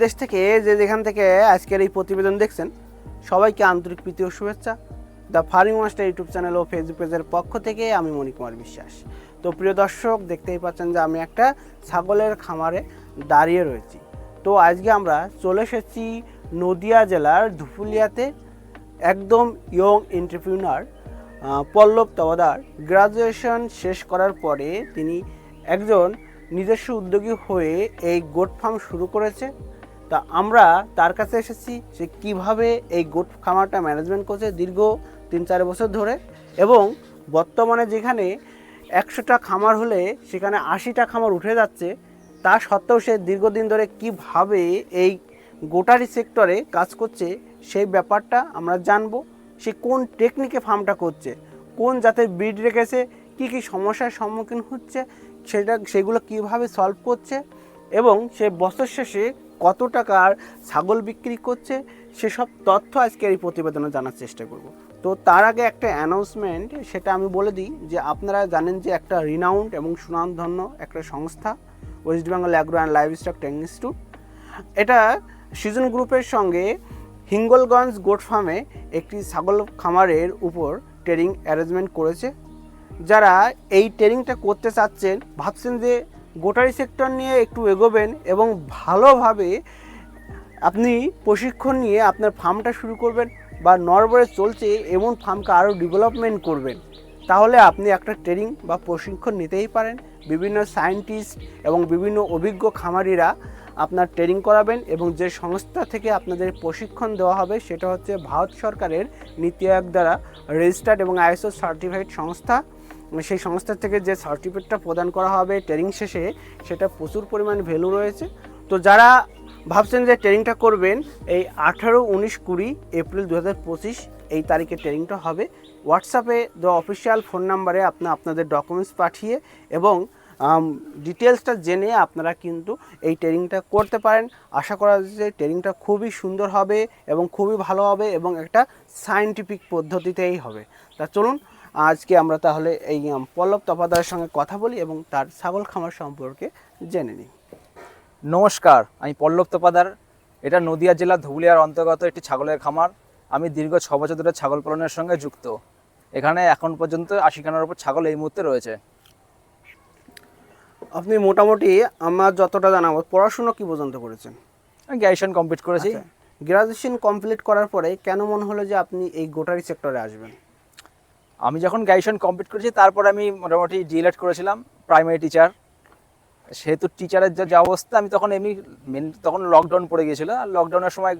বিদেশ থেকে যে যেখান থেকে আজকের এই প্রতিবেদন দেখছেন, সবাইকে আন্তরিক প্রীতি ও শুভেচ্ছা। The farming master YouTube channel O Facebook পেজের পক্ষ থেকে আমি মণিকুমার বিশ্বাস। তো প্রিয় দর্শক, দেখতেই পাচ্ছেন যে আমি একটা ছাগলের খামারে দাঁড়িয়ে রয়েছি। তো আজকে আমরা চলে এসেছি নদিয়া জেলার ধুপুলিয়াতে একদম young entrepreneur Pallab Tawadar graduation শেষ করার পরে তিনি একজন নিজস্ব উদ্যোগী হয়ে এই গোট ফার্ম শুরু করেছে। তা আমরা তার কাছে এসেছি সে কীভাবে এই গোট খামারটা ম্যানেজমেন্ট করছে দীর্ঘ তিন চার বছর ধরে এবং বর্তমানে যেখানে একশোটা খামার হলে সেখানে আশিটা খামার উঠে যাচ্ছে, তা সত্ত্বেও সে দীর্ঘদিন ধরে কীভাবে এই গোটারি সেক্টরে কাজ করছে সেই ব্যাপারটা আমরা জানব। সে কোন টেকনিকে ফার্মটা করছে, কোন জাতের ব্রিড রেখেছে, কী কী সমস্যার সম্মুখীন হচ্ছে, সেটা, সেগুলো কীভাবে সলভ করছে এবং সে বছর শেষে কত টাকার ছাগল বিক্রি করছে, সেসব তথ্য আজকে এই প্রতিবেদনে জানার চেষ্টা করব। তো তার আগে একটা অ্যানাউন্সমেন্ট সেটা আমি বলে দিই যে আপনারা জানেন যে একটা রিনাউন্ড এবং সুনামধন্য একটা সংস্থা West Bengal agro and livestock training institute এটা সিজন গ্রুপের সঙ্গে হিঙ্গলগঞ্জ গোট ফার্মে একটি ছাগল খামারের উপর ট্রেনিং অ্যারেঞ্জমেন্ট করেছে। যারা এই ট্রেনিংটা করতে চাচ্ছেন, ভাবছেন যে গোটারি সেক্টর নিয়ে একটু এগোবেন এবং ভালোভাবে আপনি প্রশিক্ষণ নিয়ে আপনার ফার্মটা শুরু করবেন বা নরবরে চলছে এমন ফার্মকে আরও ডেভেলপমেন্ট করবেন। তাহলে আপনি একটা ট্রেনিং বা প্রশিক্ষণ নিতেই পারেন। বিভিন্ন সায়েন্টিস্ট এবং বিভিন্ন অভিজ্ঞ খামারিরা আপনার ট্রেনিং করাবেন এবং যে সংস্থা থেকে আপনাদের প্রশিক্ষণ দেওয়া হবে সেটা হচ্ছে ভারত সরকারের নীতি আয়োগ দ্বারা রেজিস্টার্ড এবং আইএসও সার্টিফাইড সংস্থা। সেই সংস্থা থেকে যে সার্টিফিকেটটা প্রদান করা হবে ট্রেনিং শেষে, সেটা প্রচুর পরিমাণে ভ্যালু রয়েছে। তো যারা ভাবছেন যে ট্রেনিংটা করবেন, এই আঠারো, উনিশ, কুড়ি, এপ্রিল দু হাজার পঁচিশ এই তারিখে ট্রেনিংটা হবে। হোয়াটসঅ্যাপে দ্য অফিসিয়াল ফোন নাম্বারে আপনি, আপনাদের ডকুমেন্টস পাঠিয়ে এবং ডিটেলসটা জেনে আপনারা কিন্তু এই ট্রেনিংটা করতে পারেন। আশা করা যে ট্রেনিংটা খুবই সুন্দর হবে এবং খুবই ভালো হবে এবং একটা সায়েন্টিফিক পদ্ধতিতেই হবে। তা চলুন আজকে আমরা তাহলে এই পল্লব তপাদারের সঙ্গে কথা বলি এবং তার ছাগল খামার সম্পর্কে জেনে নিই। নমস্কার আমি পল্লব তোপাদার। এটা নদিয়া জেলার ধুবুলিয়ার অন্তর্গত একটি ছাগলের খামার। আমি দীর্ঘ ছ বছর ধরে ছাগল পালনের সঙ্গে যুক্ত। এখানে এখন পর্যন্ত আশিখানার উপর ছাগল এই মুহূর্তে রয়েছে। আপনি মোটামুটি আমার যতটা জানাব পড়াশুনো কি পর্যন্ত করেছেন? আমি গ্র্যাজুয়েশন কমপ্লিট করেছি। গ্রাজুয়েশন কমপ্লিট করার পরে কেন মনে হলো যে আপনি এই গোটারি সেক্টরে আসবেন? আমি যখন গ্র্যাজুয়েশন কমপ্লিট করেছি, তারপর আমি মোটামুটি ডিএলএড করেছিলাম প্রাইমারি টিচার সেহেতু টিচারের যা যে অবস্থা, আমি তখন এমনি মেন তখন লকডাউন পড়ে গিয়েছিল, আর লকডাউনের সময়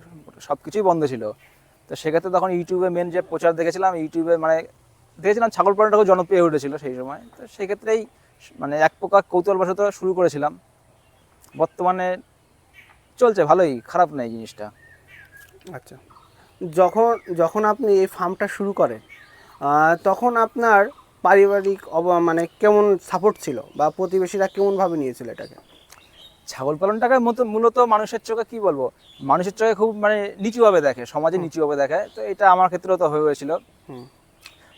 সব কিছুই বন্ধ ছিল। তো সেক্ষেত্রে তখন ইউটিউবে মেন যে প্রচার দেখেছিলাম ইউটিউবে মানে দেখেছিলাম ছাগল পালনটা খুব জনপ্রিয় উঠেছিল সেই সময়। তো সেক্ষেত্রেই মানে এক প্রকার কৌতূহলবশত শুরু করেছিলাম। বর্তমানে চলছে, ভালোই, খারাপ নেই জিনিসটা। আচ্ছা। যখন যখন আপনি এই ফার্মটা শুরু করেন তখন আপনার পারিবারিক অব- মানে কেমন সাপোর্ট ছিল বা প্রতিবেশীরা কেমনভাবে নিয়েছিল এটাকে? ছাগল পালনটাকে মতো মূলত মানুষের চোখে কি বলব? মানুষের চোখে খুব মানে নিচুভাবে দেখে সমাজে নিচুভাবে দেখে তো এটা আমার ক্ষেত্রেও তো হয়ে হয়েছিল।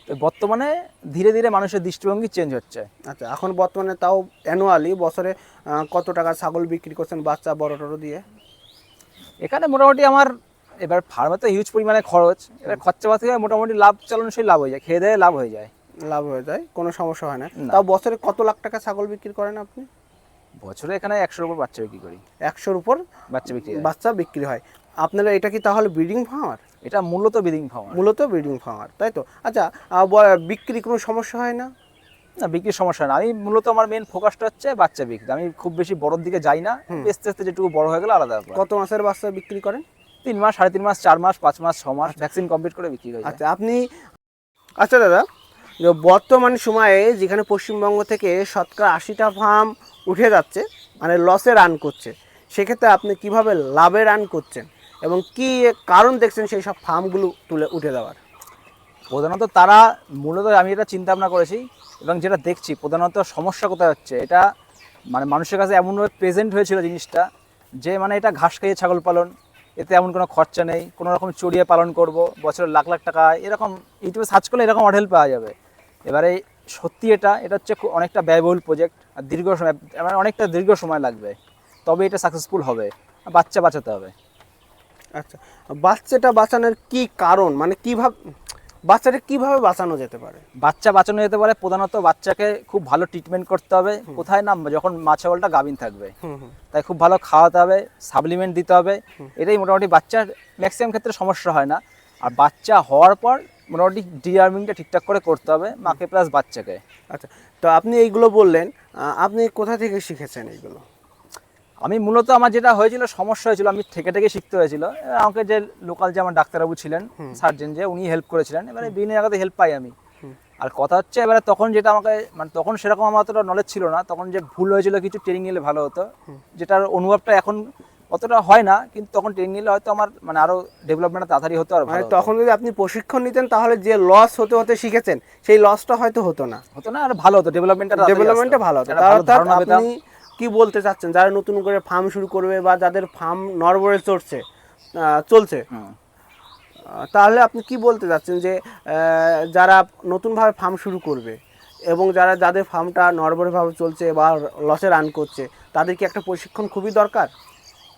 তো বর্তমানে ধীরে ধীরে মানুষের দৃষ্টিভঙ্গি চেঞ্জ হচ্ছে। আচ্ছা এখন বর্তমানে তাও অ্যানুয়ালি বছরে কত টাকা ছাগল বিক্রি করছেন বাচ্চা বড় টড়ো দিয়ে? এখানে মোটামুটি আমার এবার ফার্মে তো হিউজ পরিমাণে খরচ এবার খরচা পাতি হয় মোটামুটি লাভ চালানোশীল লাভ হয়ে যায় খেয়ে দেয়ে লাভ হয়ে যায়। লাভ হয়ে যায় কোনো সমস্যা হয় না। তাও বছরে কত লাখ টাকা ছাগল বিক্রি করেন আপনি? বছরে এখানে একশোর উপর বাচ্চা বিক্রি করি। একশোর উপর বাচ্চা বিক্রি বাচ্চা বিক্রি হয়। আপনারা এটা কি তাহলে ব্রিডিং ফার্মার এটা মূলত ব্রিডিং ফার্ম মূলত ব্রিডিং ফার্মার তাই তো? আচ্ছা বিক্রি কোনো সমস্যা হয় না? না বিক্রির সমস্যা না। আমি মূলত আমার মেন ফোকাসটা হচ্ছে বাচ্চা বিক্রি। আমি খুব বেশি বড়র দিকে যাই না। আস্তে আস্তে যেটুকু বড় হয়ে গেলে আলাদা কত মাসের বাচ্চা বিক্রি করেন? তিন মাস সাড়ে তিন মাস চার মাস পাঁচ মাস ছ মাস ভ্যাকসিন কমপ্লিট করে বিক্রি হয়ে আচ্ছা আপনি আচ্ছা দাদা বর্তমান সময়ে যেখানে পশ্চিমবঙ্গ থেকে শতকরা আশিটা ফার্ম উঠে যাচ্ছে মানে লসে রান করছে সেক্ষেত্রে আপনি কীভাবে লাভে রান করছেন এবং কি কারণ দেখছেন সেই সব ফার্মগুলো তুলে উঠে দেওয়ার? প্রধানত তারা মূলত আমি এটা চিন্তা ভাবনা করেছি এবং যেটা দেখছি প্রধানত সমস্যা কোথায় হচ্ছে এটা মানে মানুষের কাছে এমনভাবে প্রেজেন্ট হয়েছিল জিনিসটা যে মানে এটা ঘাস খাইয়ে ছাগল পালন এতে এমন কোনো খরচা নেই। কোনো রকম চড়িয়ে পালন করব, বছরে লাখ লাখ টাকা, এরকম ইউটিউবে সার্চ করলে এরকম মডেল পাওয়া যাবে। এবারে সত্যি এটা এটা হচ্ছে অনেকটা ব্যয়বহুল প্রজেক্ট আর দীর্ঘ সময় মানে অনেকটা দীর্ঘ সময় লাগবে। তবে এটা সাকসেসফুল হবে বাচ্চা বাঁচাতে হবে। আচ্ছা বাচ্চাটা বাঁচানোর কি কারণ? মানে কীভাবে বাচ্চাটা কীভাবে বাঁচানো যেতে পারে? বাচ্চা বাঁচানো যেতে পারে প্রধানত বাচ্চাকে খুব ভালো ট্রিটমেন্ট করতে হবে। কোথায় না যখন মা ছাগলটা গাভিন থাকবে। তাই খুব ভালো খাওয়াতে হবে সাপ্লিমেন্ট দিতে হবে। এটাই মোটামুটি বাচ্চার ম্যাক্সিমাম ক্ষেত্রে সমস্যা হয় না। আর বাচ্চা হওয়ার পর মোটামুটি ডিআর্মিংটা ঠিকঠাক করে করতে হবে মাকে প্লাস বাচ্চাকে। আচ্ছা তো আপনি এইগুলো বললেন আপনি কোথা থেকে শিখেছেন এইগুলো? আমি মূলত আমার যেটা হয়েছিল সমস্যা হয়েছিল আমি থেকে থেকে শিখতে হয়েছিল। আমাকে যে লোকাল যে আমার ডাক্তারবাবু ছিলেন সার্জেন যে উনি হেল্প করেছিলেন। এবারে বিভিন্ন জায়গাতে হেল্প পাই আমি। আর কথা হচ্ছে এবারে তখন যেটা আমাকে মানে তখন সেরকম আমার অতটা নলেজ ছিল না। তখন যে ভুল হয়েছিল কিছু ট্রেনিং নিলে ভালো হতো। যেটার অনুভবটা এখন অতটা হয় না কিন্তু তখন ট্রেনিং নিলে হয়তো আমার মানে আরও ডেভেলপমেন্ট তাড়াতাড়ি হতো আর মানে তখন যদি আপনি প্রশিক্ষণ নিতেন তাহলে যে লস হতে হতে শিখেছেন সেই লসটা হয়তো হতো না। হতো না আর ভালো হতো। ডেভেলপমেন্টটা ডেভেলপমেন্টটা ভালো হতো। আপনি কি বলতে চাচ্ছেন? যারা নতুন করে ফার্ম শুরু করবে বা যাদের ফার্ম নরবরে চড়ছে চলছে তাহলে আপনি কি বলতে চাচ্ছেন যে যারা নতুনভাবে ফার্ম শুরু করবে এবং যারা যাদের ফার্মটা নরবরেভাবে চলছে বা লসে রান করছে তাদের কি একটা প্রশিক্ষণ খুবই দরকার?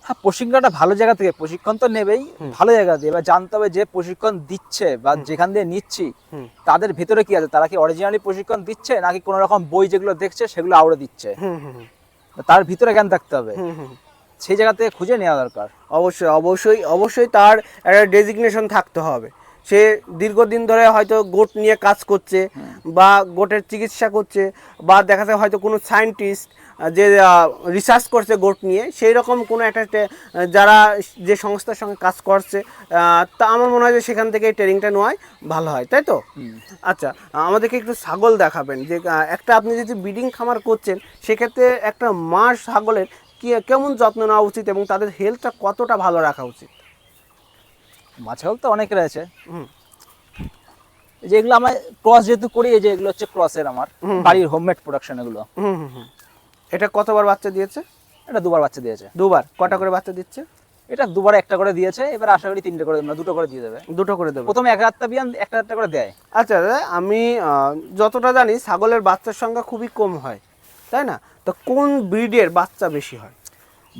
হ্যাঁ প্রশিক্ষণটা ভালো জায়গা থেকে প্রশিক্ষণ তো নেবেই ভালো জায়গা দিয়ে এবার জানতে হবে যে প্রশিক্ষণ দিচ্ছে বা যেখান দিয়ে নিচ্ছি তাদের ভেতরে কি আছে? তারা কি অরিজিনালি প্রশিক্ষণ দিচ্ছে নাকি কোনো রকম বই যেগুলো দেখছে সেগুলো আউড়ে দিচ্ছে? তার ভিতরে জ্ঞান থাকতে হবে। সেই জায়গা থেকে খুঁজে নেওয়া দরকার। অবশ্যই অবশ্যই অবশ্যই তার একটা ডেজিগনেশন থাকতে হবে। সে দীর্ঘদিন ধরে হয়তো গোট নিয়ে কাজ করছে বা গোটের চিকিৎসা করছে বা দেখা যায় হয়তো কোনো সায়েন্টিস্ট যে রিসার্চ করছে গোট নিয়ে সেই রকম কোনো একটা যারা যে সংস্থার সঙ্গে কাজ করছে তা আমার মনে হয় যে সেখান থেকে ট্রেনিংটা নেওয়াই ভালো হয় তাই তো? আচ্ছা আমাদেরকে একটু ছাগল দেখাবেন যে একটা আপনি যদি ব্রিডিং খামার করছেন সেক্ষেত্রে একটা মা ছাগলের কি কেমন যত্ন নেওয়া উচিত এবং তাদের হেলথটা কতটা ভালো রাখা উচিত? মাছাল তো অনেক রয়েছে হুম। এই যে এগুলো আমার ক্রস যেহেতু করি এই যে এগুলো হচ্ছে ক্রসের আমার বাড়ির হোমমেড প্রোডাকশন এগুলো। হুম হুম হুম। এটা কতবার বাচ্চা দিয়েছে? এটা দুবার বাচ্চা দিয়েছে। দুবার। কটা করে বাচ্চা দিচ্ছে? এটা দুবার একটা করে দিয়েছে এবার আশা করি তিনটে করে না দুটো করে দিয়ে দেবে। দুটো করে দেবে। প্রথমে এক রাতটা বিয়ান একটা একটা করে দেয়। আচ্ছা দাদা আমি যতটা জানি ছাগলের বাচ্চার সংখ্যা খুবই কম হয় তাই না? তো কোন ব্রিডের বাচ্চা বেশি হয়?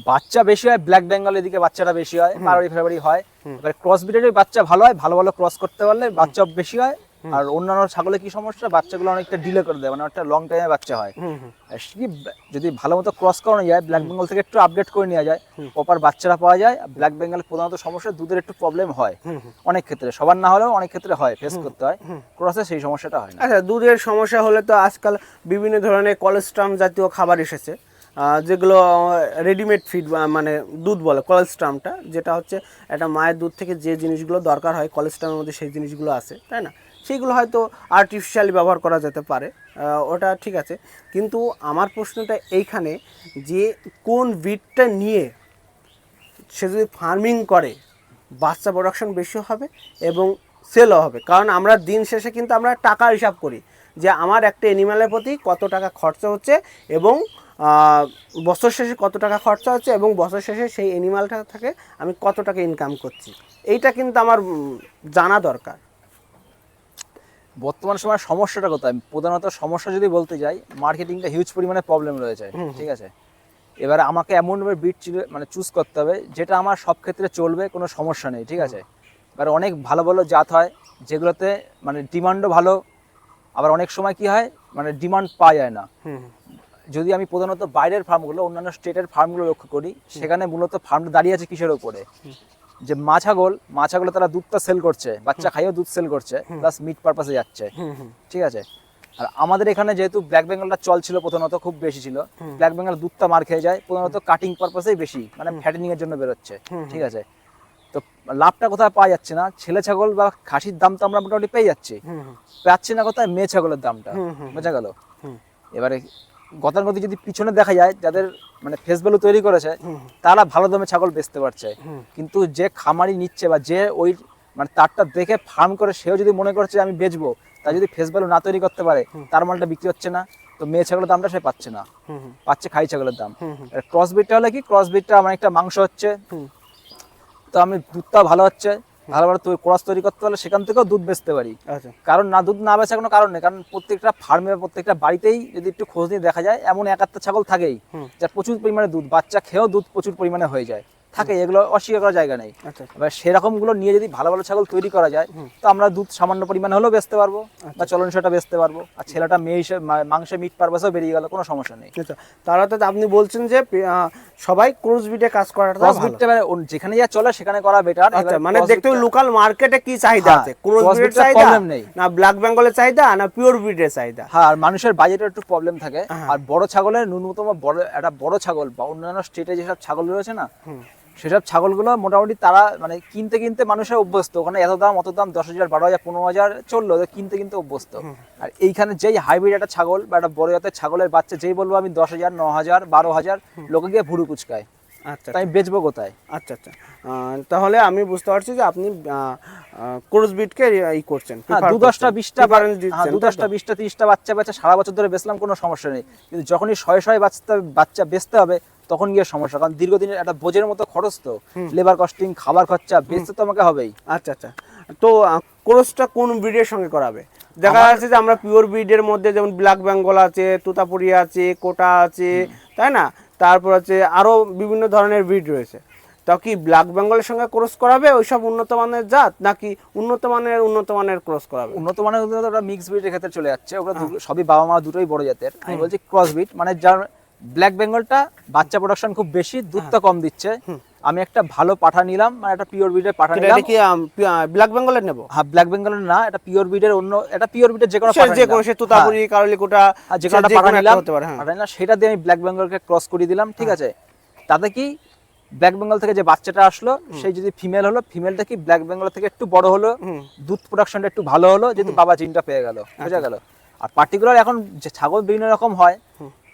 বাচ্চা বেশি হয় ব্ল্যাক বেঙ্গল এদিকে বাচ্চাটা বেশি হয় মারোয়ারি ফেব্রুয়ারি হয়। এবার ক্রস ব্রিডের বাচ্চা ভালো হয় ভালো ভালো ক্রস করতে পারলে বাচ্চা বেশি হয়। আর অন্যান্য ছাগলে কি সমস্যা? বাচ্চাগুলো অনেকটা ডিলে করে দেয় মানে একটা লং টাইমে বাচ্চা হয়। যদি ভালো মতো ক্রস করানো যায় ব্ল্যাক বেঙ্গল থেকে একটু আপডেট করে নেওয়া যায় প্রপার বাচ্চারা পাওয়া যায় ব্ল্যাক বেঙ্গল প্রধানত সমস্যা দুধের একটু প্রবলেম হয়। অনেক ক্ষেত্রে সবার না হলেও অনেক ক্ষেত্রে হয় ফেস করতে হয়। ক্রসে সেই সমস্যাটা হয় না। আচ্ছা দুধের সমস্যা হলে তো আজকাল বিভিন্ন ধরনের কোলেস্ট্রাম জাতীয় খাবার এসেছে। যেগুলো রেডিমেড ফিড মানে দুধ বলে কোলেস্ট্রামটা যেটা হচ্ছে একটা মায়ের দুধ থেকে যে জিনিসগুলো দরকার হয় কোলেস্ট্রামের মধ্যে সেই জিনিসগুলো আছে, তাই না? সেইগুলো হয়তো আর্টিফিশিয়ালি ব্যবহার করা যেতে পারে ওটা ঠিক আছে। কিন্তু আমার প্রশ্নটা এইখানে যে কোন ব্রিডটা নিয়ে সে যদি ফার্মিং করে, বাচ্চা প্রোডাকশন বেশি হবে এবং সেলও হবে। কারণ আমরা দিন শেষে কিন্তু আমরা টাকা হিসাব করি যে আমার একটা অ্যানিম্যালের প্রতি কত টাকা খরচা হচ্ছে এবং বছর শেষে কত টাকা খরচা হচ্ছে এবং বছর শেষে সেই অ্যানিমালটা থেকে আমি কত টাকা ইনকাম করছি? এইটা কিন্তু আমার জানা দরকার। বর্তমান সময় সমস্যাটা কোথায়? প্রধানত সমস্যা যদি বলতে যাই মার্কেটিংটা হিউজ পরিমাণে প্রবলেম রয়েছে ঠিক আছে? এবারে আমাকে এমনভাবে বিট মানে চুজ করতে হবে যেটা আমার সব ক্ষেত্রে চলবে কোনো সমস্যা নেই ঠিক আছে? এবার অনেক ভালো ভালো জাত হয় যেগুলোতে মানে ডিমান্ডও ভালো আবার অনেক সময় কি হয় মানে ডিমান্ড পাওয়া যায় না। যদি আমি প্রধানত বাইরের ফার্মগুলো অন্যান্য স্টেটের ফার্মগুলো লক্ষ্য করি সেখানে মূলত ফার্ম দাঁড়িয়ে আছে কিসের উপরে? যে মা ছাগল মা ছাগলে তারা দুধটা সেল করছে বাচ্চা খাইয়েও দুধ সেল করছে প্লাস মিট পারপাসে যাচ্ছে। ঠিক আছে? আর আমাদের এখানে যেহেতু ব্ল্যাক বেঙ্গলটা চল ছিল প্রধানত খুব বেশি ছিল ব্ল্যাক বেঙ্গল দুধটা মার খেয়ে যায় প্রধানত কাটিং পারপাসেই বেশি মানে ফ্যাটেনিং এর জন্য বেরোচ্ছে। ঠিক আছে? তো লাভটা কোথায় পাওয়া যাচ্ছে না? ছেলে ছাগল বা খাসির দাম তো আমরা মোটামুটি পেয়ে যাচ্ছি। পাচ্ছি না কোথায় মেয়ে ছাগলের দামটা। বোঝা গেল? এবারে গতানুগতিক যদি পিছনে দেখা যায় যাদের মানে ফেস ভ্যালু তৈরি করেছে তারা ভালো দামে ছাগল বেচতে পারছে। কিন্তু যে খামারি নিচ্ছে বা যে ওই মানে তারটা দেখে ফার্ম করে সেও যদি মনে করছে আমি বেচবো তা যদি ফেস ভ্যালু না তৈরি করতে পারে তার মালটা বিক্রি হচ্ছে না। তো মেয়ে ছাগলের দামটা সে পাচ্ছে না। পাচ্ছে খাই ছাগলের দাম। ক্রস বিটটা হলে কি? ক্রস বিটটা আমার একটা মাংস হচ্ছে। তো আমি দুধটাও ভালো হচ্ছে। ভালো ভালো ক্রস তৈরি করতে পারলে সেখান থেকেও দুধ বেচতে পারি। আচ্ছা। কারণ না দুধ না বেচা কোনো কারণ নেই কারণ প্রত্যেকটা ফার্মে প্রত্যেকটা বাড়িতেই যদি একটু খোঁজ নিয়ে দেখা যায় এমন একাত্তর ছাগল থাকেই যার প্রচুর পরিমাণে দুধ বাচ্চা খেয়েও দুধ প্রচুর পরিমাণে হয়ে যায়। থাকে এগুলো অস্বীকার করার জায়গা নেই। আচ্ছা এবার সেরকমগুলো নিয়ে যদি ভালো ভালো ছাগল তৈরি করা যায় তো আমরা দুধ সামান্য পরিমাণে হলেও বেচতে পারব বা চলন সেটা বেচতে পারব। আর ছেলেটা মেয়ে হিসেবে মাংসে মিট পারপাসেও বেরিয়ে গেল কোনো সমস্যা নেই। আচ্ছা তাহলে তো আপনি বলছেন যে সবাই ক্রুজ বিটে কাজ করাটা ভালো। ক্রসবিটটা মানে যেখানে যা চলে সেখানে করা বেটার আচ্ছা মানে দেখতে লোকাল মার্কেটে কি চাহিদা হ্যাঁ, আছে? cross বিটের চাহিদা। না ব্ল্যাক বেঙ্গলের চাহিদা না পিওর ব্রিডের চাহিদা? হ্যাঁ আর মানুষের বাজেটের একটু প্রবলেম থাকে। হ্যাঁ। আর বড় ছাগলের ন্যূনতম বড় একটা বড় ছাগল বা অন্যান্য স্টেটে যেসব ছাগল রয়েছে না সেসব ছাগলগুলো মোটামুটি তারা মানে কিনতে কিনতে মানুষের অভ্যস্ত। ওখানে এত দাম অত দাম দশ হাজার বারো হাজার পনেরো হাজার চলল কিনতে কিনতে অভ্যস্ত। আর এইখানে যেই হাইব্রিড একটা ছাগল বা একটা বড় জাতের ছাগলের বাচ্চা যেই বলব আমি দশ হাজার ন হাজার বারো হাজার লোকে গিয়ে ভুরু কুচকায়। আচ্ছা তাই বেচবো কোথায়? আচ্ছা আচ্ছা। তাহলে আমি বুঝতে পারছি যে আপনি ক্রুজ বিটকে ই করছেন হ্যাঁ দু দশটা বিশটা হ্যাঁ দিচ্ছেন, দু দশটা বিশটা তিরিশটা বাচ্চা বাচ্চা সারা বছর ধরে বেচলাম কোনো সমস্যা নেই। কিন্তু যখনই শয়ে শয়ে বাচ্চা বাচ্চা বেচতে হবে তখন গিয়ে সমস্যা। কারণ দীর্ঘদিনের একটা বোঝের মতো খরচ তো। লেবার কস্টিং খাবার খরচা বেচতে তো আমাকে হবেই। আচ্ছা আচ্ছা। তো ক্রসটা কোন ব্রিডের সঙ্গে করাবে? দেখা যাচ্ছে যে আমরা পিওর ব্রিডের মধ্যে যেমন ব্ল্যাক বেঙ্গল আছে তুতাপুরি আছে কোটা আছে তাই না? তারপর হচ্ছে আরও বিভিন্ন ধরনের ব্রিড রয়েছে। তা কি ব্ল্যাক বেঙ্গলের সঙ্গে ক্রস করাবে ওই সব উন্নত মানের জাত নাকি উন্নত মানের উন্নত মানের ক্রস করাবে? উন্নত মানের উন্নত ওটা মিক্স ব্রিডের ক্ষেত্রে চলে যাচ্ছে। ওগুলো দু- সবই বাবা মা দুটোই বড় জাতের। আমি বলছি ক্রস ব্রিড মানে যার ব্ল্যাক বেঙ্গলটা বাচ্চা প্রোডাকশন খুব বেশি দুধটা কম দিচ্ছে। আমি একটা ভালো পাঠা নিলাম মানে একটা পিওর ব্রিডের পাঠা নিলাম। কি ব্ল্যাক বেঙ্গলের নেব? হ্যাঁ ব্ল্যাক বেঙ্গলের না এটা পিওর ব্রিডের অন্য এটা পিওর ব্রিডের যে কোনো পাঠা যে। কোনো সে তুতাপুরি কারলি কোটা যে কোনো পাঠা নিলাম হতে পারে হ্যাঁ। সেটা দিয়ে আমি ব্ল্যাক বেঙ্গলকে ক্রস করে দিলাম ঠিক আছে? তাতে কি ব্ল্যাক বেঙ্গল থেকে যে বাচ্চাটা আসলো সেই যদি ফিমেল হলো ফিমেলটা কি ব্ল্যাক বেঙ্গল থেকে একটু বড় হলো দুধ প্রোডাকশনটা একটু ভালো হলো যেহেতু বাবা জিনটা পেয়ে গেল আচ্ছা। বুঝা গেল। আর পার্টিকুলার এখন যে ছাগল বিভিন্ন রকম হয়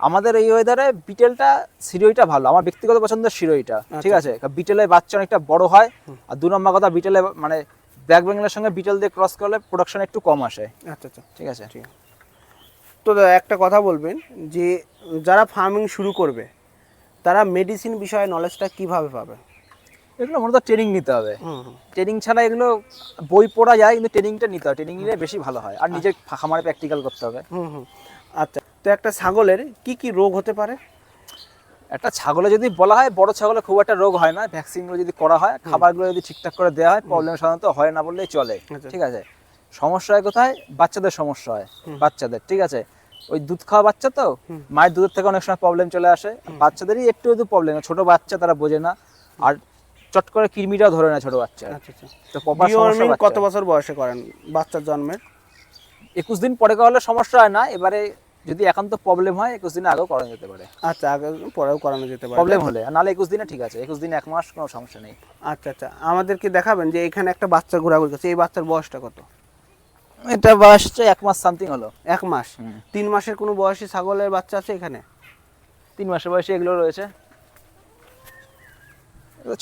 আমাদের এই ওয়েদারে বিটেলটা সিরোইটা ভালো। আমার ব্যক্তিগত পছন্দ সিরোইটা ঠিক আছে? বিটেলের বাচ্চা অনেকটা বড় হয় আর দু নম্বর কথা বিটেলে মানে ব্ল্যাক বেঙ্গলের সঙ্গে বিটেল দিয়ে ক্রস করলে প্রোডাকশন একটু কম আসে। আচ্ছা আচ্ছা। ঠিক আছে? তো দাদা একটা কথা বলবেন যে যারা ফার্মিং শুরু করবে তারা মেডিসিন বিষয়ে নলেজটা কীভাবে পাবে? এগুলো মূলত ট্রেনিং নিতে হবে। ট্রেনিং ছাড়া এগুলো বই পড়া যায় কিন্তু ট্রেনিংটা নিতে হবে ট্রেনিং নিলে বেশি ভালো হয়। আর নিজের খামারে প্র্যাকটিক্যাল করতে হবে। হুম হুম। আচ্ছা। তো একটা ছাগলের কি কি রোগ হতে পারে? একটা ছাগলে যদি বলা হয় বড় ছাগলে খুব একটা রোগ হয় না। ভ্যাকসিনগুলো যদি করা হয় খাবারগুলো যদি ঠিকঠাক করে দেওয়া হয় প্রবলেম সাধারণত হয় না বললেই চলে। আচ্ছা। ঠিক আছে? সমস্যা হয় কোথায়? বাচ্চাদের সমস্যা হয়। বাচ্চাদের ঠিক আছে? ওই দুধ খাওয়া বাচ্চা তো? মায়ের দুধের থেকে অনেক সময় প্রবলেম চলে আসে। বাচ্চাদেরই একটু একটু প্রবলেম ছোট বাচ্চা তারা বোঝে না। আর চট করে কৃমিটাও ধরে না ছোট বাচ্চা। আচ্ছা আচ্ছা। তো কত বছর বয়সে করেন বাচ্চার জন্মের? একুশ দিন পরে করলে সমস্যা হয় না। এবারে যদি একান্ত প্রবলেম হয় একুশ দিনে আগেও করানো যেতে পারে। আচ্ছা আগে পরেও করানো যেতে পারে। প্রবলেম হলে নাহলে একুশ দিনে ঠিক আছে একুশ দিন এক মাস কোনো সমস্যা নেই। আচ্ছা আচ্ছা আমাদেরকে দেখাবেন যে এখানে একটা বাচ্চা ঘোরাঘুরি করছে এই বাচ্চার বয়সটা কত? এটা বয়স হচ্ছে এক মাস সামথিং হলো। এক মাস। তিন মাসের কোনো বয়সী ছাগলের বাচ্চা আছে এখানে? তিন মাসের বয়সে এগুলো রয়েছে।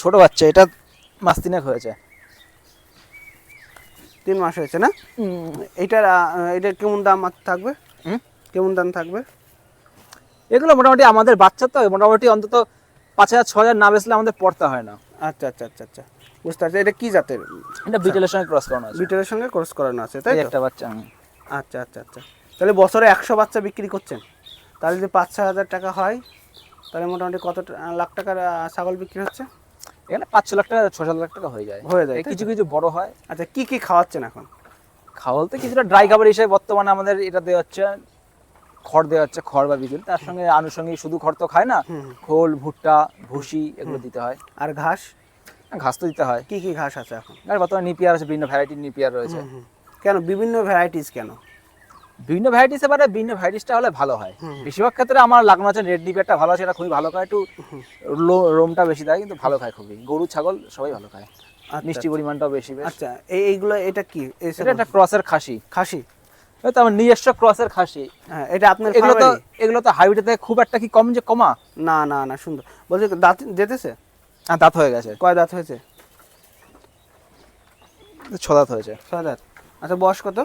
ছোট বাচ্চা এটা মাস তিনেক হয়েছে। তিন মাস হয়েছে না? এটার এটার কেমন দাম থাকবে? কেমন দাম থাকবে? এগুলো মোটামুটি আমাদের বাচ্চা তো মোটামুটি অন্তত পাঁচ হাজার ছ হাজার না বেচলে আমাদের পড়তে হয় না। আচ্ছা আচ্ছা আচ্ছা আচ্ছা। বুঝতে পারছি। এটা কি জাতের? এটা বিটেলের সঙ্গে ক্রস করানো আছে। বিটেলের সঙ্গে ক্রস করানো আছে তাই একটা বাচ্চা। আচ্ছা আচ্ছা আচ্ছা। তাহলে বছরে একশো বাচ্চা বিক্রি করছেন। তাহলে যদি পাঁচ ছয় হাজার টাকা হয় তাহলে মোটামুটি কত লাখ টাকার ছাগল বিক্রি হচ্ছে? এখানে পাঁচ ছ লাখ টাকা ছ সাত লাখ টাকা হয়ে যায়। হয়ে যায়, কিছু কিছু বড় হয়। আচ্ছা কি কি খাওয়াচ্ছেন এখন? খাওয়ালতে কিছুটা ড্রাই খাবার হিসেবে বর্তমানে আমাদের এটা দেওয়া হচ্ছে। খড় দেওয়া হচ্ছে খড় বা বিজুল। তার সঙ্গে আনুষঙ্গিক শুধু খড় তো খায় না খোল ভুট্টা ভুসি এগুলো দিতে হয়। আর ঘাস? ঘাস তো দিতে হয়। কি কি ঘাস আছে এখন? আর বর্তমানে নিপিয়ার আছে বিভিন্ন ভ্যারাইটির নিপিয়ার রয়েছে। কেন বিভিন্ন ভ্যারাইটিস কেন? বিভিন্ন ভ্যারাইটিস এবারে বিভিন্ন ভ্যারাইটিসটা হলে ভালো হয়। বেশিরভাগ ক্ষেত্রে আমার লাগানো আছে রেড নিপিয়ারটা ভালো আছে এটা খুবই ভালো খায়। একটু রোমটা বেশি দেয় কিন্তু ভালো খায় খুবই। গরু ছাগল সবাই ভালো খায়। আচ্ছা, মিষ্টি পরিমাণটাও বেশি আচ্ছা এই এইগুলো এটা কি? এটা একটা ক্রসের খাসি। খাসি? তো আমার নিজস্ব ক্রসের খাসি। হ্যাঁ এটা আপনার এগুলো তো এগুলো তো হাইব্রিড থেকে খুব একটা কি কম যে কমা? না না না সুন্দর। বলছি দাঁত যেতেছে? হ্যাঁ দাঁত হয়ে গেছে। কয় দাঁত হয়েছে? ছ দাঁত হয়েছে। ছয় দাঁত। আচ্ছা বয়স কত?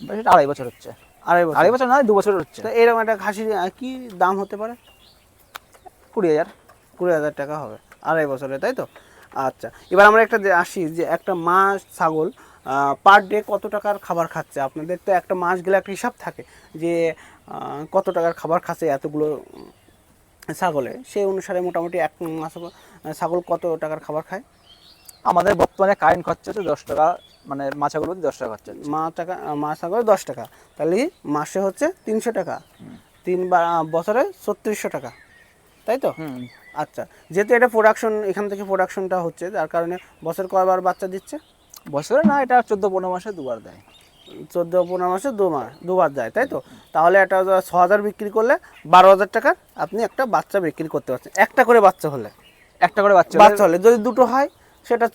এটা আড়াই বছর হচ্ছে। আড়াই বছর। আড়াই বছর নয় দু বছর হচ্ছে। তো এরকম একটা আহ, কি দাম হতে পারে? কুড়ি হাজার। কুড়ি হাজার টাকা হবে। আড়াই বছরে তাই তো? আচ্ছা এবার আমরা একটা আসি যে একটা মা ছাগল পার ডে কত টাকার খাবার খাচ্ছে? আপনাদের তো একটা মাস গেলে একটা হিসাব থাকে যে কত টাকার খাবার খাচ্ছে এতগুলো ছাগলে। সেই অনুসারে মোটামুটি এক মাস ছাগল কত টাকার খাবার খায়? আমাদের বর্তমানে কারেন্ট খরচা হচ্ছে দশ টাকা মানে মাছাগুলো দশ টাকা খরচা মা টাকা মা ছাগলে দশ টাকা তাহলে মাসে হচ্ছে তিনশো টাকা। তিন বছরে ছত্রিশশো টাকা তাই তো? আচ্ছা যেহেতু এটা প্রোডাকশন এখান থেকে প্রোডাকশনটা হচ্ছে যার কারণে বছর কয়বার বাচ্চা দিচ্ছে? বছরে না এটা চোদ্দ পনেরো মাসে দুবার দেয়। চোদ্দ পনেরো মাসে দু মাস দুবার যায় তাই তো? তাহলে এটা ছ হাজার বিক্রি করলে বারো হাজার টাকার আপনি একটা বাচ্চা বিক্রি করতে পারছেন। একটা করে বাচ্চা হলে। একটা করে বাচ্চা বাচ্চা হলে যদি দুটো হয় সেটা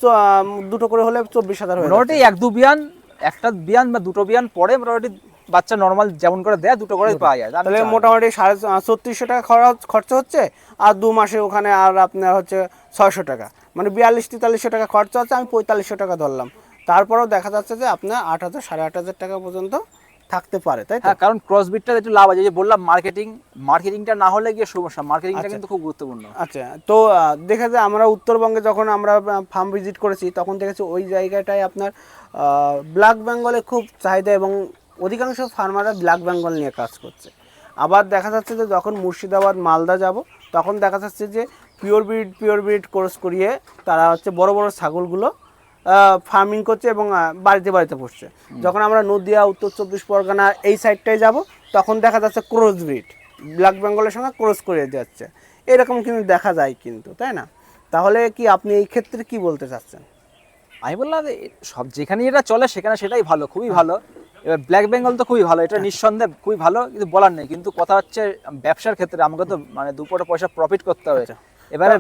দুটো করে হলে চব্বিশ হাজার হয়ে মোটামুটি এক দু বিয়ান একটা বিয়ান বা দুটো বিয়ান পরে মোটামুটি বাচ্চা নর্মাল যেমন করে দেয় দুটো করে পাওয়া যায়। তাহলে মোটামুটি সাড়ে ছত্রিশশো টাকা খরচ খরচা হচ্ছে আর দু মাসে ওখানে আর আপনার হচ্ছে ছয়শো টাকা। মানে বিয়াল্লিশ তেতাল্লিশশো টাকা খরচা হচ্ছে আমি পঁয়তাল্লিশশো টাকা ধরলাম। তারপরেও দেখা যাচ্ছে যে আপনার আট হাজার সাড়ে আট হাজার টাকা পর্যন্ত থাকতে পারে তাই হ্যাঁ কারণ ক্রসবিটটা একটু লাভ আছে। যে বললাম মার্কেটিং মার্কেটিংটা না হলে গিয়ে সমস্যা। মার্কেটিংটা আচ্ছা। কিন্তু খুব গুরুত্বপূর্ণ। আচ্ছা তো দেখা যায় আমরা উত্তরবঙ্গে যখন আমরা ফার্ম ভিজিট করেছি তখন দেখেছি ওই জায়গাটায় আপনার ব্ল্যাক বেঙ্গলে খুব চাহিদা এবং অধিকাংশ ফার্মাররা ব্ল্যাক বেঙ্গল নিয়ে কাজ করছে। আবার দেখা যাচ্ছে যে যখন মুর্শিদাবাদ মালদা যাব তখন দেখা যাচ্ছে যে pure breed pure breed course করিয়ে তারা হচ্ছে বড় বড় ছাগলগুলো ফার্মিং করছে এবং বাড়িতে বাড়িতে পুষছে। যখন আমরা নদিয়া উত্তর চব্বিশ পরগনা এই সাইডটায় যাব তখন দেখা যাচ্ছে ক্রস ব্রিড ব্ল্যাক বেঙ্গলের সঙ্গে ক্রস করে যাচ্ছে। এরকম কিন্তু দেখা যায় কিন্তু তাই না? তাহলে কি আপনি এই ক্ষেত্রে কি বলতে চাচ্ছেন? আমি বললাম যে সব যেখানে এটা চলে সেখানে সেটাই ভালো খুবই ভালো। এবার ব্ল্যাক বেঙ্গল তো খুবই ভালো এটা নিঃসন্দেহে খুবই ভালো কিন্তু বলার নেই। কিন্তু কথা হচ্ছে ব্যবসার ক্ষেত্রে আমাকে তো মানে দুপুরে পয়সা প্রফিট করতে হবে। এবারে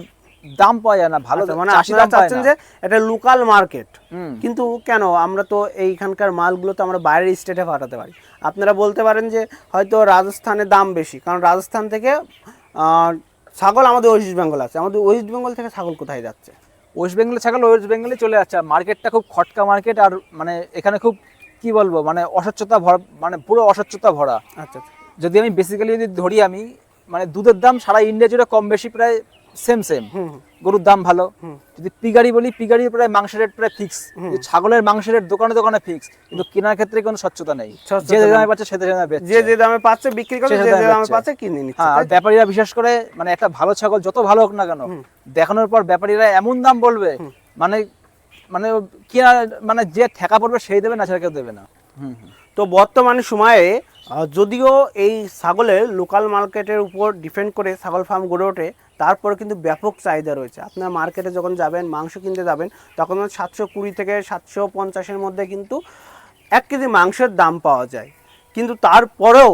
দাম পাওয়া যায় না ভালো আচ্ছা, মানে আপনারা চাচ্ছেন যে এটা লোকাল মার্কেট কিন্তু কেন আমরা তো এইখানকার মালগুলো তো আমরা বাইরের স্টেটে পাঠাতে পারি। আপনারা বলতে পারেন যে হয়তো রাজস্থানে দাম বেশি কারণ রাজস্থান থেকে ছাগল আমাদের ওয়েস্ট বেঙ্গল আছে। আমাদের ওয়েস্ট বেঙ্গল থেকে ছাগল কোথায় যাচ্ছে? ওয়েস্ট বেঙ্গলে ছাগল ওয়েস্ট বেঙ্গলে চলে যাচ্ছে। আর মার্কেটটা খুব খটকা মার্কেট আর মানে এখানে খুব কি বলব মানে অস্বচ্ছতা ভরা মানে পুরো অস্বচ্ছতা ভরা। আচ্ছা আচ্ছা। যদি আমি বেসিক্যালি যদি ধরি আমি মানে দুধের দাম সারা ইন্ডিয়া জুড়ে কম বেশি প্রায় সেম সেম গরুর দাম ভালো। যদি পিগাড়ি বলি পিগারির প্রায় মাংসের রেট প্রায় ফিক্স ছাগলের মাংসের রেট দোকানে দোকানে ফিক্স কিন্তু কেনার ক্ষেত্রে কোনো স্বচ্ছতা নেই। যে যে দামে পাচ্ছে সে দামে বেচছে। যে যে দামে পাচ্ছে বিক্রি করে যে দামে যে দামে পাচ্ছে কিনে নিচ্ছে হ্যাঁ আর ব্যাপারীরা বিশেষ করে মানে একটা ভালো ছাগল যত ভালো হোক না কেন দেখানোর পর ব্যাপারীরা এমন দাম বলবে মানে মানে কিনা মানে যে ঠেকা পড়বে সেই দেবে না ছাড়া কেউ দেবে না। তো বর্তমান সময়ে যদিও এই ছাগলের লোকাল মার্কেটের উপর ডিপেন্ড করে ছাগল ফার্ম গড়ে ওঠে তারপর কিন্তু ব্যাপক চাহিদা রয়েছে। আপনার মার্কেটে যখন যাবেন, মাংস কিনতে যাবেন, তখন সাতশো কুড়ি থেকে সাতশো পঞ্চাশের মধ্যে কিন্তু এক কেজি মাংসের দাম পাওয়া যায়। কিন্তু তারপরেও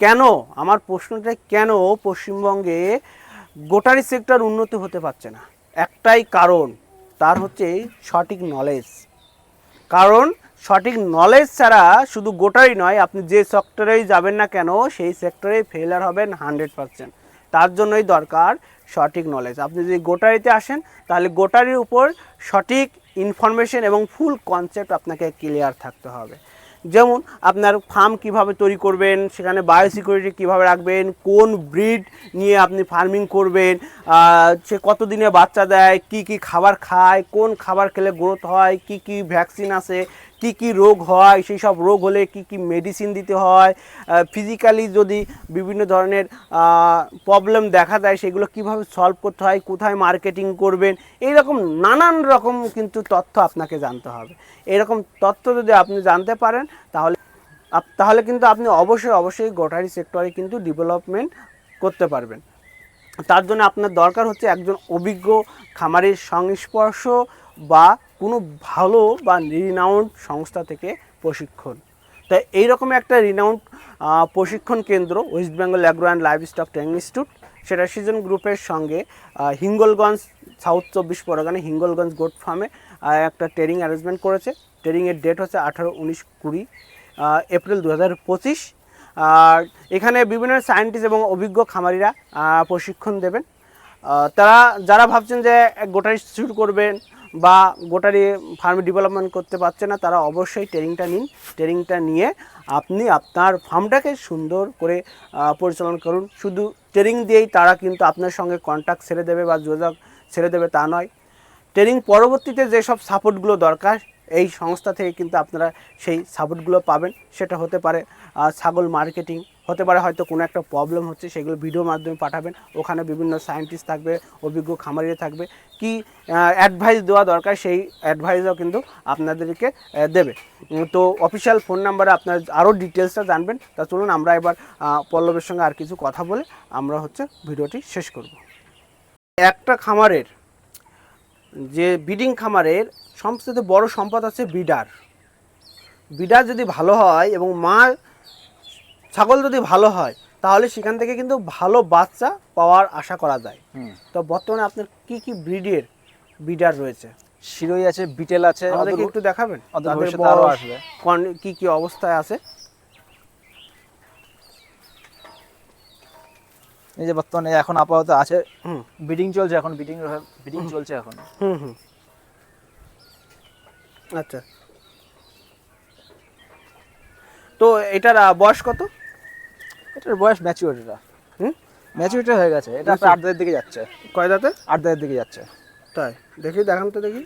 কেন? আমার প্রশ্নটা কেন পশ্চিমবঙ্গে গোটারি সেক্টর উন্নতি হতে পারছে না? একটাই কারণ, তার হচ্ছে সঠিক নলেজ কারণ সঠিক নলেজ ছাড়া শুধু গোটাই নয়, আপনি যে সেক্টরেই যাবেন না কেন, সেই সেক্টরেই ফেলার হবেন হান্ড্রেড পারসেন্ট তার জন্যই দরকার সঠিক নলেজ আপনি যদি গোটারিতে আসেন, তাহলে গোটারির উপর সঠিক ইনফরমেশন এবং ফুল কনসেপ্ট আপনাকে ক্লিয়ার থাকতে হবে। যেমন, আপনার ফার্ম কীভাবে তৈরি করবেন, সেখানে বায়োসিকিউরিটি কীভাবে রাখবেন, কোন ব্রিড নিয়ে আপনি ফার্মিং করবেন সে কতদিনে বাচ্চা দেয়, কি কি খাবার খায়, কোন খাবার খেলে গ্রোথ হয়, কি কি ভ্যাকসিন আছে কি কি রোগ হয়, সেই সব রোগ হলে কি কি মেডিসিন দিতে হয় ফিজিক্যালি যদি বিভিন্ন ধরনের প্রবলেম দেখা যায় সেগুলো কীভাবে সলভ করতে হয়, কোথায় মার্কেটিং করবেন, এইরকম নানান রকম কিন্তু তথ্য আপনাকে জানতে হবে। এরকম তথ্য যদি আপনি জানতে পারেন, তাহলে তাহলে কিন্তু আপনি অবশ্যই অবশ্যই গোটারি সেক্টরে কিন্তু ডেভেলপমেন্ট করতে পারবেন। তার জন্য আপনার দরকার হচ্ছে একজন অভিজ্ঞ খামারের সংস্পর্শ বা কোনো ভালো বা রিনাউন্ড সংস্থা থেকে প্রশিক্ষণ। তাই এইরকম একটা রিনাউন্ড প্রশিক্ষণ কেন্দ্র West Bengal agro and livestock training institute সেটা সিজন গ্রুপের সঙ্গে হিঙ্গলগঞ্জ সাউথ চব্বিশ পরগনা হিঙ্গলগঞ্জ গোট ফার্মে একটা ট্রেনিং অ্যারেঞ্জমেন্ট করেছে। ট্রেনিংয়ের ডেট হচ্ছে আঠারো উনিশ কুড়ি এপ্রিল দু হাজার পঁচিশ। আর এখানে বিভিন্ন সায়েন্টিস্ট এবং অভিজ্ঞ খামারিরা প্রশিক্ষণ দেবেন। তারা, যারা ভাবছেন যে গোটারি শুরু করবেন বা গোটারি ফার্মে ডেভেলপমেন্ট করতে পারছে না, তারা অবশ্যই ট্রেনিংটা নিন। ট্রেনিংটা নিয়ে আপনি আপনার ফার্মটাকে সুন্দর করে পরিচালনা করুন। শুধু ট্রেনিং দিয়েই তারা কিন্তু আপনার সঙ্গে কন্ট্যাক্ট ছেড়ে দেবে বা যোগাযোগ ছেড়ে দেবে তা নয়। ট্রেনিং পরবর্তীতে যেসব সাপোর্টগুলো দরকার, এই সংস্থা থেকে কিন্তু আপনারা সেই সাপোর্টগুলো পাবেন। সেটা হতে পারে ছাগল মার্কেটিং হতে পারে হয়তো কোনো একটা প্রবলেম হচ্ছে, সেগুলো ভিডিওর মাধ্যমে পাঠাবেন। ওখানে বিভিন্ন সায়েন্টিস্ট থাকবে, অভিজ্ঞ খামারিরা থাকবে। কি অ্যাডভাইস দেওয়া দরকার, সেই অ্যাডভাইসও কিন্তু আপনাদেরকে দেবে। তো অফিসিয়াল ফোন নাম্বারে আপনার আরও ডিটেলসটা জানবেন। তা চলুন আমরা এবার পল্লবের সঙ্গে আর কিছু কথা বলে আমরা হচ্ছে ভিডিওটি শেষ করব। একটা খামারের, যে বিডিং খামারের সবচেয়ে বড় সম্পদ আছে বিডার বিডার যদি ভালো হয় এবং মা ছাগল যদি ভালো হয় তাহলে সেখান থেকে কিন্তু ভালো বাচ্চা পাওয়ার আশা করা যায়। তো বর্তমানে আপনার কি কি ব্রিডের বিডার রয়েছে? শিরোই আছে বিটেল আছে আমাদেরকে একটু দেখাবেন? আরও আসবে। কি কি অবস্থায় আছে? এই যে বর্তমানে এখন আপাতত আছে বিডিং চলছে এখন বিডিং বিডিং চলছে এখন। হুম হুম। আচ্ছা। তো এটার বয়স কত? এটার বয়স ম্যাচিউরিটা হুম? ম্যাচিউরিটি হয়ে গেছে। এটা আপনার আট দাঁতের দিকে যাচ্ছে। কয় দাঁতের আট দাঁতের দিকে যাচ্ছে। তাই দেখি দেখান তো দেখি।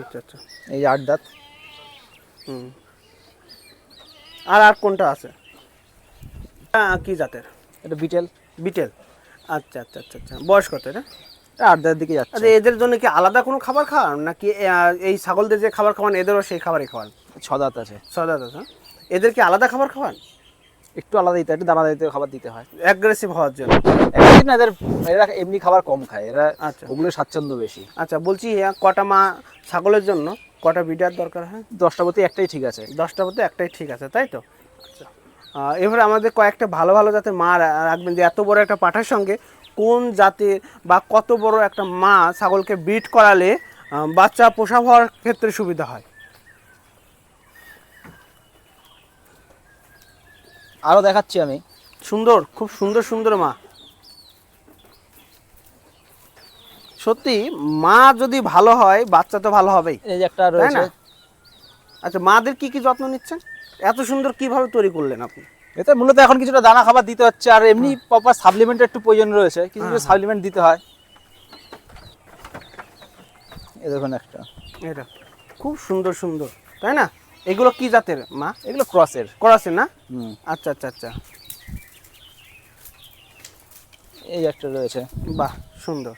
আচ্ছা আচ্ছা। এই যে আট দাঁত। হুম। আর আর কোনটা আছে? কি জাতের? এটা বিটেল। বিটেল। আচ্ছা আচ্ছা আচ্ছা আচ্ছা। বয়স কত এটা? এটা দিকে যাচ্ছে। আচ্ছা এদের জন্য কি আলাদা কোনো খাবার খাওয়ান নাকি এই ছাগলদের যে খাবার খাওয়ান এদেরও সেই খাবারই খাওয়ান? ছ দাঁত আছে। সদা দাদা এদের কি আলাদা খাবার খাওয়ান? একটু আলাদা দিতে হয় একটু দানা দিতে খাবার দিতে হয়। অ্যাগ্রেসিভ হওয়ার জন্য। না এদের এরা এমনি খাবার কম খায় এরা আচ্ছা। ওগুলো স্বাচ্ছন্দ্য বেশি। আচ্ছা বলছি কটা মা ছাগলের জন্য কটা বিডার দরকার হয়? দশটা প্রতি একটাই ঠিক আছে। দশটা মধ্যে একটাই ঠিক আছে তাই তো? আচ্ছা। এবারে আমাদের কয়েকটা ভালো ভালো জাতের মা রাখবেন যে এত বড় একটা পাঠার সঙ্গে কোন জাতের বা কত বড় একটা মা ছাগলকে ব্রিড করালে বাচ্চা পোষা হওয়ার ক্ষেত্রে সুবিধা হয়? আরও দেখাচ্ছি আমি। সুন্দর খুব সুন্দর সুন্দর মা। সত্যি মা যদি ভালো হয় বাচ্চা তো ভালো হবেই। এই যে একটা রয়েছে। আচ্ছা মাদের কি কি যত্ন নিচ্ছেন? এত সুন্দর কীভাবে তৈরি করলেন আপনি? এটা মূলত এখন কিছুটা দানা খাবার দিতে হচ্ছে আর এমনি প্রপার সাপ্লিমেন্টের একটু প্রয়োজন রয়েছে কিছু কিছু সাপ্লিমেন্ট দিতে হয়। এই দেখুন একটা। এটা। খুব সুন্দর সুন্দর তাই না? এগুলো কি জাতের মা? এগুলো ক্রসের। ক্রসের না? হুম। আচ্ছা আচ্ছা আচ্ছা। এই একটা রয়েছে। বাহ সুন্দর।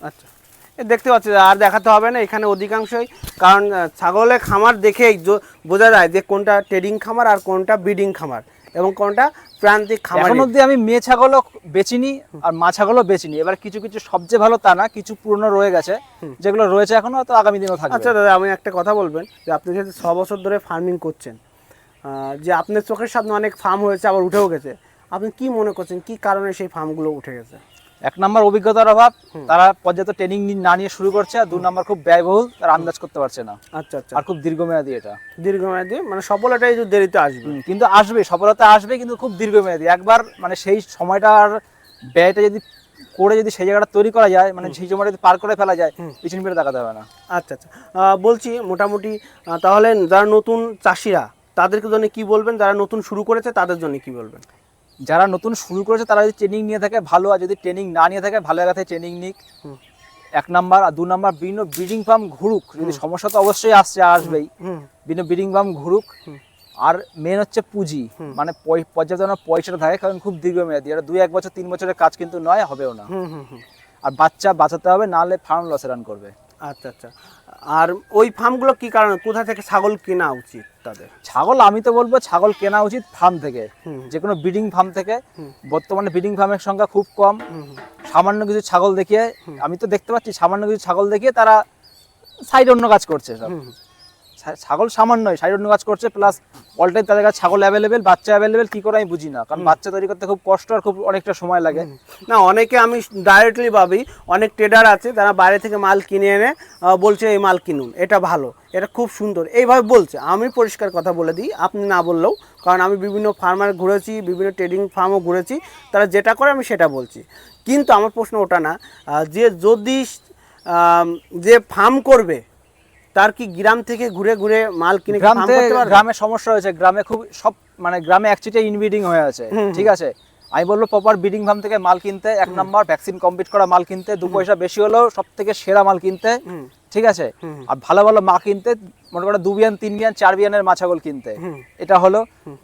আচ্ছা। এ দেখতে পাচ্ছি আর দেখাতে হবে না এখানে অধিকাংশই কারণ ছাগলের খামার দেখেই বোঝা যায় যে কোনটা ট্রেডিং খামার আর কোনটা ব্রিডিং খামার। এবং কোনটা? প্রান্তিক খামার। এখন অব্দি আমি মেয়ে ছাগলও বেচিনি আর মা ছাগলও বেচিনি। এবার কিছু কিছু সবচেয়ে ভালো তা না কিছু পুরনো রয়ে গেছে যেগুলো রয়েছে এখনও তো আগামী দিনও থাকবে। আচ্ছা দাদা আমি একটা কথা বলবেন যে আপনি যেহেতু ছ বছর ধরে ফার্মিং করছেন যে আপনার চোখের সামনে অনেক ফার্ম হয়েছে আবার উঠেও গেছে আপনি কি মনে করছেন কি কারণে সেই ফার্মগুলো উঠে গেছে? এক নম্বর অভিজ্ঞতার অভাব তারা পর্যাপ্ত ট্রেনিং না নিয়ে শুরু করছে আর দু নম্বর খুব ব্যয়বহুল তারা আন্দাজ করতে পারছে না। আচ্ছা আচ্ছা। আর খুব দীর্ঘমেয়াদী এটা। দীর্ঘমেয়াদী মানে সফলতাই একটু দেরিতে আসবে। কিন্তু আসবে সফলতা আসবে কিন্তু খুব দীর্ঘমেয়াদী। একবার মানে সেই সময়টার ব্যয়টা যদি করে যদি সেই জায়গাটা তৈরি করা যায় মানে সেই সময়টা যদি পার করে ফেলা যায় পিছন ফিরে তাকাতে হবে না। আচ্ছা আচ্ছা। বলছি মোটামুটি তাহলে যারা নতুন চাষিরা তাদেরকে জন্য কি বলবেন? যারা নতুন শুরু করেছে তাদের জন্য কি বলবেন? যারা নতুন শুরু করেছে তারা যদি ট্রেনিং নিয়ে থাকে ভালো আর যদি ট্রেনিং না নিয়ে থাকে ভালো জায়গা থেকে ট্রেনিং নিক। এক নাম্বার আর দু নাম্বার বিভিন্ন ব্রিডিং ফার্ম ঘুরুক। যদি সমস্যা তো অবশ্যই আসছে আসবেই। বিভিন্ন ব্রিডিং ফার্ম ঘুরুক। আর মেন হচ্ছে পুঁজি। মানে পর্যাপ্ত পয়সাটা থাকে কারণ খুব দীর্ঘমেয়াদী। এটা দুই এক বছর তিন বছরের কাজ কিন্তু নয় হবেও না। আর বাচ্চা বাঁচাতে হবে নাহলে ফার্ম লসে রান করবে। আচ্ছা আচ্ছা। আর ওই ফার্মগুলো কি কারণে? কোথা থেকে ছাগল কেনা উচিত? তাদের। ছাগল আমি তো বলব ছাগল কেনা উচিত ফার্ম থেকে। যে কোনো ব্রিডিং ফার্ম থেকে। বর্তমানে ব্রিডিং ফার্মের সংখ্যা খুব কম। সামান্য কিছু ছাগল দেখিয়ে আমি তো দেখতে পাচ্ছি সামান্য কিছু ছাগল দেখিয়ে তারা সাইড অন্য কাজ করছে সব। ছাগল সামান্যই সাইড অন্য কাজ করছে প্লাস অল টাইম তাদের কাছে ছাগল অ্যাভেলেবেল বাচ্চা অ্যাভেলেবেল কি করে আমি বুঝি না? কারণ বাচ্চা তৈরি করতে খুব কষ্ট আর খুব অনেকটা সময় লাগে। না অনেকে আমি ডাইরেক্টলি ভাবি অনেক ট্রেডার আছে তারা বাইরে থেকে মাল কিনে এনে বলছে এই মাল কিনুন এটা ভালো এটা খুব সুন্দর। এইভাবে বলছে। আমি পরিষ্কার কথা বলে দিই আপনি না বললেও কারণ আমি বিভিন্ন ফার্মার ঘুরেছি বিভিন্ন ট্রেডিং ফার্মও ঘুরেছি তারা যেটা করে আমি সেটা বলছি। কিন্তু আমার প্রশ্ন ওটা না যে যদি যে ফার্ম করবে তার কি গ্রাম থেকে ঘুরে ঘুরে মাল কিনে গ্রাম গ্রামে সমস্যা হয়েছে। গ্রামে খুব সব মানে গ্রামে একচিটে ইনব্রিডিং হয়ে আছে। ঠিক আছে? আমি বলব প্রপার ব্রিডিং ফার্ম থেকে মাল কিনতে এক নম্বর ভ্যাকসিন কমপ্লিট করা মাল কিনতে দু পয়সা বেশি হলেও সব থেকে সেরা মাল কিনতে ঠিক আছে? আর ভালো ভালো মা কিনতে মনে করো দু বিয়ান তিন বিয়ান চার বিয়ানের মা ছাগল কিনতে। এটা হলো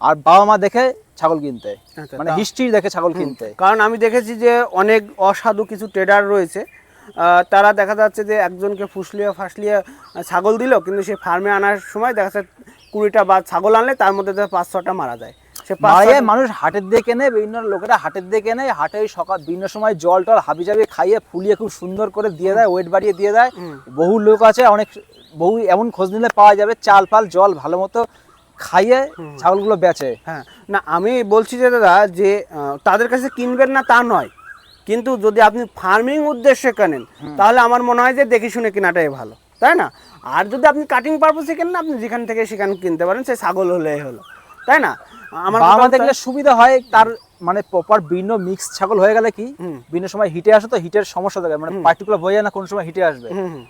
আর বাবা মা দেখে ছাগল কিনতে। আচ্ছা, মানে হিস্ট্রি দেখে ছাগল কিনতে। কারণ আমি দেখেছি যে অনেক অসাধু কিছু ট্রেডার রয়েছে তারা দেখা যাচ্ছে যে একজনকে ফুসলিয়ে ফাসলিয়ে ছাগল দিল কিন্তু সে ফার্মে আনার সময় দেখা যাচ্ছে কুড়িটা বা ছাগল আনলে তার মধ্যে পাঁচ ছটা মারা যায়। সে মানুষ হাটের দিয়ে কেনে বিভিন্ন লোকেরা হাটের দিয়ে কেনে হাটে সকাল বিভিন্ন সময় জল টল হাবি জাবি খাইয়ে ফুলিয়ে খুব সুন্দর করে দিয়ে দেয় ওয়েট বাড়িয়ে দিয়ে দেয়। বহু লোক আছে অনেক বহু এমন খোঁজ নিলে পাওয়া যাবে চাল ফাল জল ভালো মতো খাইয়ে ছাগলগুলো বেচে। হ্যাঁ। না আমি বলছি যে দাদা যে তাদের কাছে কিনবেন না তা নয়। কিন্তু যদি আপনি ফার্মিং উদ্দেশ্যে কেনেন তাহলে আমার মনে হয় যে দেখে শুনে কেনাটাই ভালো তাই না? আর যদি আপনি কাটিং পারপোসে কেনেন আপনি যেখান থেকে সেখানে কিনতে পারেন সে ছাগল হলেই হলো তাই না? আমার বাবা দেখলে সুবিধা হয় তার মানে প্রপার ভিন্ন মিক্স ছাগল হয়ে গেলে কি। বিভিন্ন সময় হিটে আসে তো হিটের সমস্যা থাকে মানে পার্টিকুলার বোঝা যায় না কোন সময় হিটে আসবে।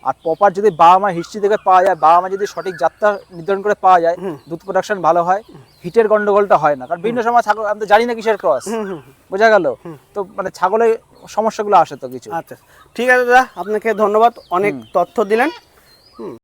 আর প্রপার যদি বাবা মা হিস্ট্রি থেকে পাওয়া যায় বাবা মা যদি সঠিক যাত্রা নির্ধারণ করে পাওয়া যায়। দুধ প্রোডাকশন ভালো হয় হিটের গন্ডগোলটা হয় না। কারণ বিভিন্ন সময় ছাগল আমি তো জানি না কিসের ক্রস। বোঝা গেল? তো মানে ছাগলের সমস্যাগুলো আসে তো কিছু। আচ্ছা। ঠিক আছে দাদা আপনাকে ধন্যবাদ। অনেক তথ্য দিলেন। হুম।